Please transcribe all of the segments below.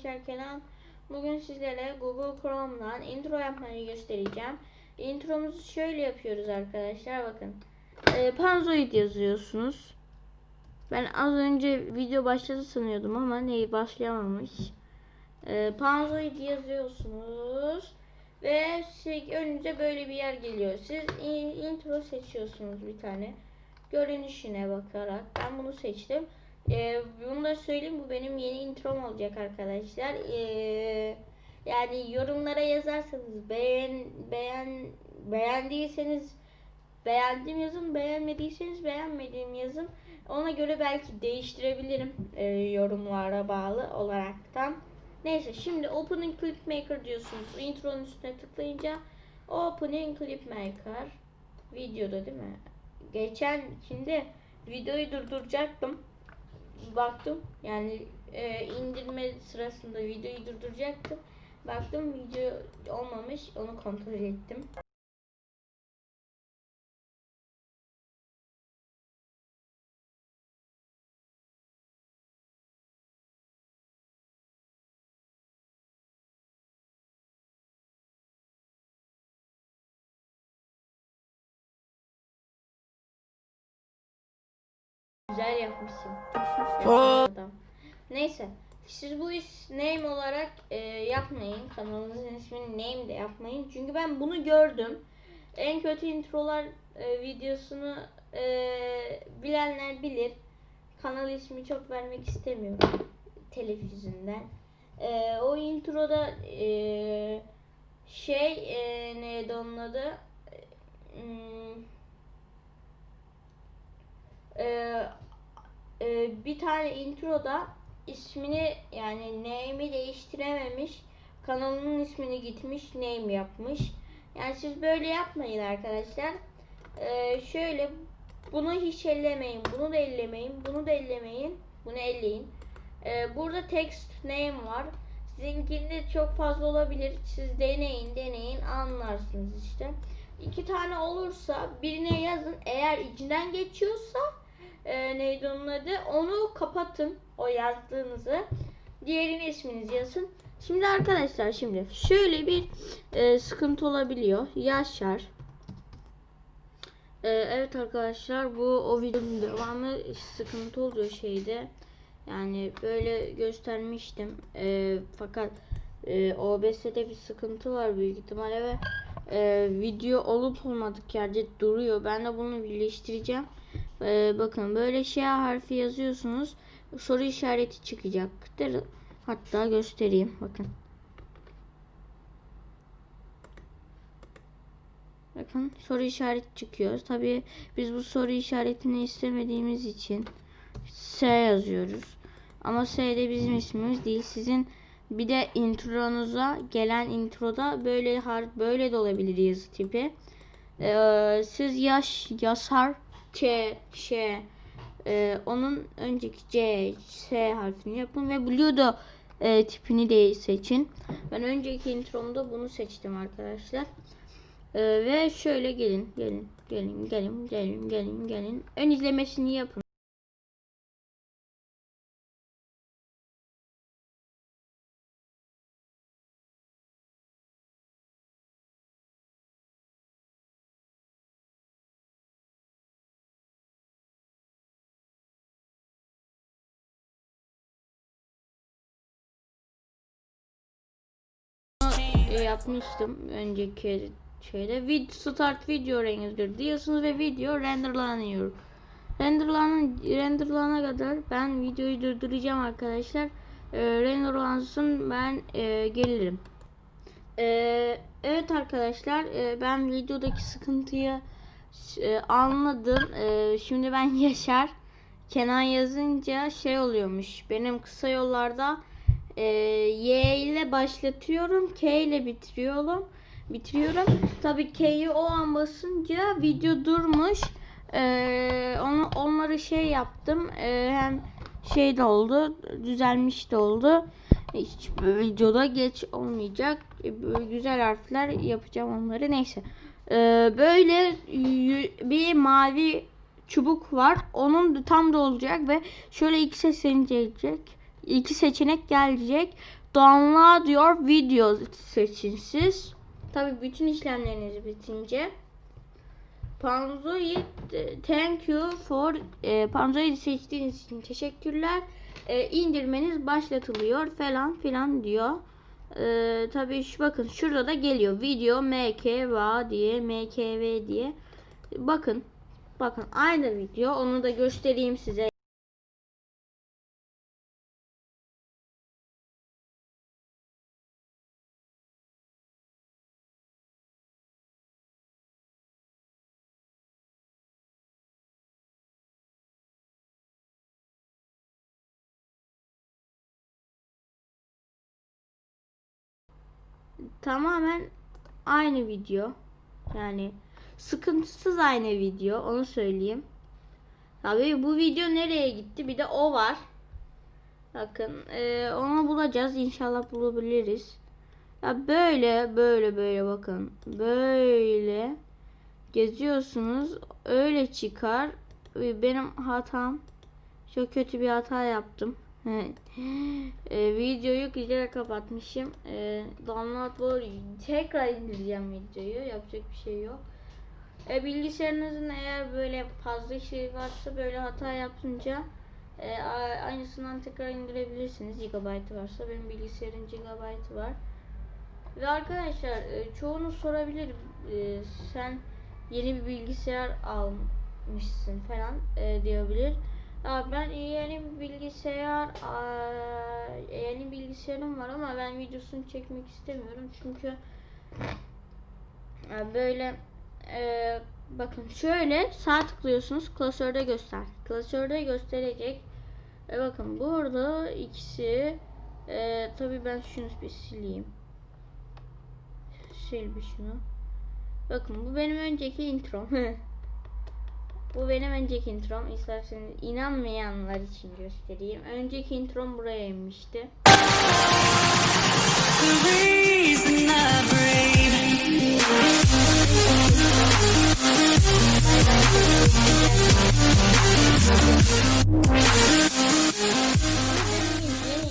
Arkadaşlar Kenan. Bugün sizlere Google Chrome'dan intro yapmayı göstereceğim. Intromuzu şöyle yapıyoruz arkadaşlar bakın. Ee, Panzoid yazıyorsunuz. Ben az önce video başladı sanıyordum ama neyi başlayamamış. Ee, Panzoid yazıyorsunuz. Ve şey, önünüze böyle bir yer geliyor. Siz intro seçiyorsunuz bir tane. Görünüşüne bakarak. Ben bunu seçtim. Ee, bunu da söyleyeyim bu benim yeni introm olacak arkadaşlar. Ee, yani yorumlara yazarsanız beğen beğen beğendiyseniz beğendim yazın, beğenmediyseniz beğenmediğim yazın. Ona göre belki değiştirebilirim e, yorumlara bağlı olaraktan. Neyse şimdi Opening Clip Maker diyorsunuz. Intro'nun üstüne tıklayınca Opening Clip Maker videoda değil mi? Geçen şimdi videoyu durduracaktım. Baktım yani e, indirme sırasında videoyu durduracaktım. Baktım video olmamış onu kontrol ettim. Güzel yapmışsın. Adam. Neyse. Siz bu iş name olarak e, yapmayın. Kanalınızın ismini name de yapmayın. Çünkü ben bunu gördüm. En kötü introlar e, videosunu e, bilenler bilir. Kanal ismi çok vermek istemiyorum. Telif yüzünden. E, o introda e, şey e, neydi onun adı? E, hmm, e, e, bir tane introda ismini yani name'i değiştirememiş. Kanalının ismini gitmiş name yapmış. Yani siz böyle yapmayın arkadaşlar. E, şöyle bunu hiç ellemeyin. Bunu da ellemeyin. Bunu da ellemeyin. Bunu elleyin. E, burada text name var. Sizinkinde çok fazla olabilir. Siz deneyin deneyin anlarsınız işte. İki tane olursa birine yazın. Eğer içinden geçiyorsa e, neydi onun adı? Onu kapatın. O yazdığınızı. Diğerine isminizi yazın. Şimdi arkadaşlar şimdi şöyle bir e, sıkıntı olabiliyor. Yaşar. E, evet arkadaşlar bu o videonun devamı sıkıntı oluyor şeyde. Yani böyle göstermiştim. E, fakat e, OBS'de bir sıkıntı var büyük ihtimalle ve e, video olup olmadık yerde duruyor. Ben de bunu birleştireceğim. E, bakın böyle şey harfi yazıyorsunuz. Soru işareti çıkacaktır. Hatta göstereyim. Bakın. Bakın soru işareti çıkıyor. Tabi biz bu soru işaretini istemediğimiz için S yazıyoruz. Ama S de bizim ismimiz değil. Sizin bir de intronuza gelen introda böyle har böyle de olabilir yazı tipi. Ee, siz yaş yasar Ç Ş e, onun önceki C S harfini yapın ve Blue'da e, tipini de seçin. Ben önceki intromda bunu seçtim arkadaşlar. E, ve şöyle gelin gelin gelin gelin gelin gelin gelin ön izlemesini yapın. E, yapmıştım önceki şeyde. Vid start video rengidir diyorsunuz ve video renderlanıyor. Renderlanan renderlana kadar ben videoyu durduracağım arkadaşlar. E, renderlansın ben e, gelirim. E, evet arkadaşlar e, ben videodaki sıkıntıyı e, anladım. E, şimdi ben Yaşar Kenan yazınca şey oluyormuş. Benim kısa yollarda e, Y ile başlatıyorum. K ile bitiriyorum. Bitiriyorum. Tabii K'yi o an basınca video durmuş. E, onu, onları şey yaptım. E, hem şey de oldu. Düzelmiş de oldu. Hiç videoda geç olmayacak. E, böyle güzel harfler yapacağım onları. Neyse. E, böyle bir mavi çubuk var. Onun tam da olacak ve şöyle iki seçenek gelecek. İki seçenek gelecek. Download your video seçin siz. Tabi bütün işlemleriniz bitince. Panzoid e, thank you for e, Panzoid seçtiğiniz için teşekkürler. E, indirmeniz başlatılıyor falan filan diyor. E, tabii şu bakın şurada da geliyor. Video MKV diye MKV diye. Bakın. Bakın aynı video. Onu da göstereyim size. Tamamen aynı video. Yani sıkıntısız aynı video. Onu söyleyeyim. Tabii bu video nereye gitti? Bir de o var. Bakın e, onu bulacağız. İnşallah bulabiliriz. Ya böyle böyle böyle bakın. Böyle geziyorsunuz. Öyle çıkar. Benim hatam. Çok kötü bir hata yaptım. E, videoyu güzel kapatmışım. E, download for tekrar indireceğim videoyu. Yapacak bir şey yok. E, bilgisayarınızın eğer böyle fazla şey varsa böyle hata yapınca e, aynısından tekrar indirebilirsiniz. Gigabyte varsa benim bilgisayarın gigabyte var. Ve arkadaşlar e, çoğunuz sorabilir e, sen yeni bir bilgisayar almışsın falan e, diyebilir. Ben yeni bilgisayar yeni bilgisayarım var ama ben videosunu çekmek istemiyorum çünkü ya böyle e, bakın şöyle sağ tıklıyorsunuz klasörde göster. Klasörde gösterecek. E, bakın burada ikisi e, tabi ben şunu bir sileyim. Sil şunu. Bakın bu benim önceki introm. Bu benim önceki introm. İsterseniz inanmayanlar için göstereyim. Önceki introm buraya inmişti.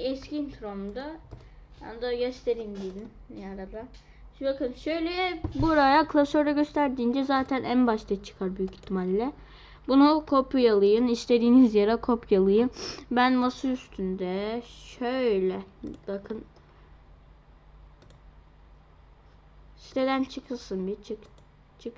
Eski intromda. Ben de göstereyim dedim bir arada. Şimdi bakın şöyle buraya klasörde gösterdiğince zaten en başta çıkar büyük ihtimalle. Bunu kopyalayın. istediğiniz yere kopyalayın. Ben masa üstünde şöyle bakın. Siteden çıkılsın bir çık. Çık.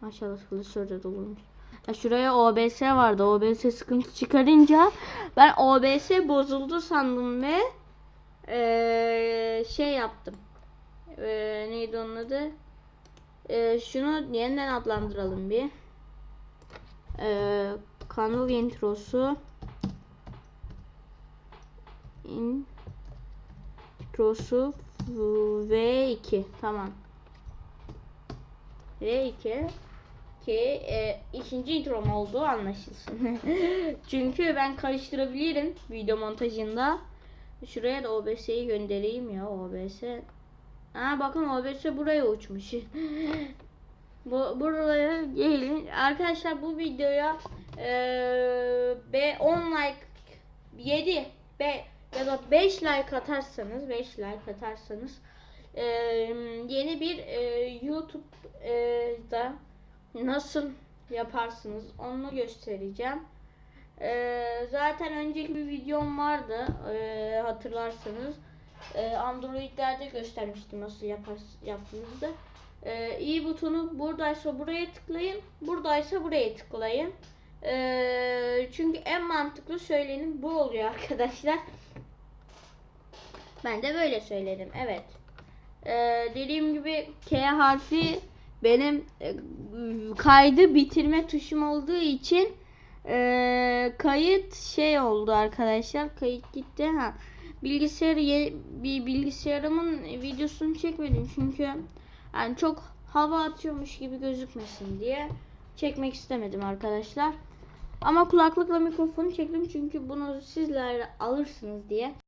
Maşallah klasörde doluymuş. Ya şuraya OBS vardı. OBS sıkıntı çıkarınca ben OBS bozuldu sandım ve eee, şey yaptım. Eee, neydi onun adı? Eee, şunu yeniden adlandıralım bir. Eee, kanal introsu introsu V2 tamam. V2 ki e, ikinci introm olduğu anlaşılsın. Çünkü ben karıştırabilirim video montajında. Şuraya da OBS'yi göndereyim ya OBS. Ha bakın OBS buraya uçmuş. bu buraya gelin. Arkadaşlar bu videoya e, be 10 like 7 be ya da 5 like atarsanız 5 like atarsanız e, yeni bir e, YouTube'da nasıl yaparsınız onu göstereceğim. Ee, zaten önceki bir videom vardı ee, hatırlarsanız. Ee, Android'lerde göstermiştim nasıl yapar, yaptığınızda. Ee, i butonu buradaysa buraya tıklayın. Buradaysa buraya tıklayın. Ee, çünkü en mantıklı söylenim bu oluyor arkadaşlar. Ben de böyle söyledim. Evet. Ee, dediğim gibi K harfi benim e, kaydı bitirme tuşum olduğu için e, kayıt şey oldu arkadaşlar. Kayıt gitti. Ha. Bilgisayarı bir bilgisayarımın videosunu çekmedim çünkü yani çok hava atıyormuş gibi gözükmesin diye çekmek istemedim arkadaşlar. Ama kulaklıkla mikrofonu çektim çünkü bunu sizler alırsınız diye.